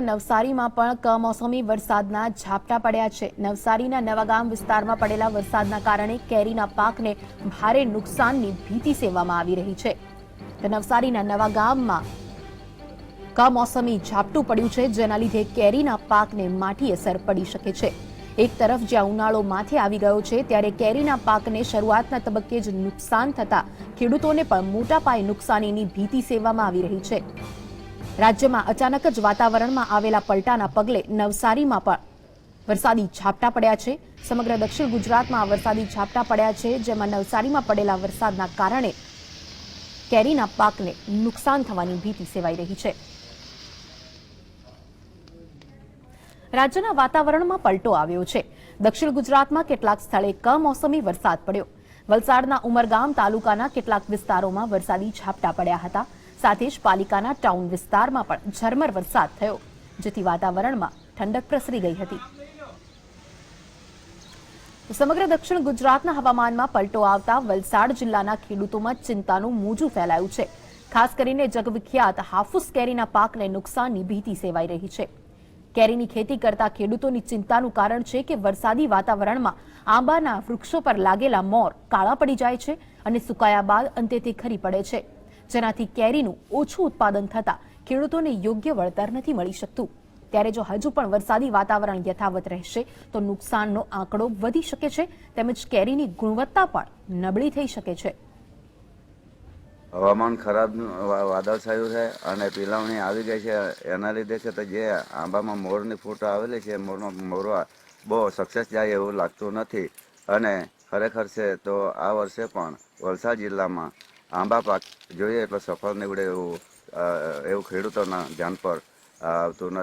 નવસારીમાં પણ કમોસમી વરસાદના ઝાપટા પડ્યા છે. નવસારીના નવાગામ વિસ્તારમાં પડેલા વરસાદના કારણે કેરીના પાકને ભારે નુકસાનની ભીતિ સેવવામાં આવી રહી છે. નવસારીના નવાગામમાં કમોસમી ઝાપટું પડ્યું છે, જેના લીધે કેરીના પાકને માઠી અસર પડી શકે છે. એક તરફ જ્યાં ઉનાળો માથે આવી ગયો છે, ત્યારે કેરીના પાકને શરૂઆતના તબક્કે જ નુકસાન થતા ખેડૂતોને પણ મોટા પાયે નુકસાનીની ભીતિ સેવવામાં આવી રહી છે. રાજ્યમાં અચાનક જ વાતાવરણમાં આવેલા પલટાના પગલે નવસારીમાં પણ વરસાદી ઝાપટા પડ્યા છે. સમગ્ર દક્ષિણ ગુજરાતમાં વરસાદી ઝાપટા પડ્યા છે, જેમાં નવસારીમાં પડેલા વરસાદના કારણે કેરીના પાકને નુકસાન થવાની ભીતિ સેવાઈ રહી છે. રાજ્યના વાતાવરણમાં પલટો આવ્યો છે. દક્ષિણ ગુજરાતમાં કેટલાક સ્થળે કમોસમી વરસાદ પડ્યો. વલસાડના ઉમરગામ તાલુકાના કેટલાક વિસ્તારોમાં વરસાદી ઝાપટા પડ્યા હતા. સાથે જ પાલિકાના ટાઉન વિસ્તારમાં પણ ઝરમર વરસાદ થયો, જેથી વાતાવરણમાં ઠંડક પ્રસરી ગઈ હતી. સમગ્ર દક્ષિણ ગુજરાતના હવામાનમાં પલટો આવતા વલસાડ જિલ્લાના ખેડૂતોમાં ચિંતાનું મોજું ફેલાયું છે. ખાસ કરીને જગવિખ્યાત હાફૂસ કેરીના પાકને નુકસાનની ભીતિ સેવાઈ રહી છે. કેરીની ખેતી કરતા ખેડૂતોની ચિંતાનું કારણ છે કે વરસાદી વાતાવરણમાં આંબાના વૃક્ષો પર લાગેલા મોર કાળા પડી જાય છે અને સુકાયા બાદ અંતે તે ખરી પડે છે. જેનાથી કેરીનું ઓછું ઉત્પાદન થતા ખેડૂતોને યોગ્ય વળતર નથી મળી શકતું. ત્યારે જો હજુ પણ વરસાદી વાતાવરણ યથાવત રહેશે, તો નુકસાનનો આંકડો વધી શકે છે, તેમજ કેરીની ગુણવત્તા પણ નબળી થઈ શકે છે. હવામાન ખરાબ વાદળ થયું છે અને પીલાવણી આવી ગઈ છે. એના લીધે છે તો જે આંબામાં મોરની ફોટો આવેલી છે, મોરનો, મોરો બહુ સક્સેસ જાય એવું લાગતું નથી. અને ખરેખર છે તો આ વર્ષે પણ વલસાડ જિલ્લામાં આંબા પાક જોઈએ એટલો સફળ નીવડે એવું એવું ખેડૂતોના ધ્યાન પર આવતું નથી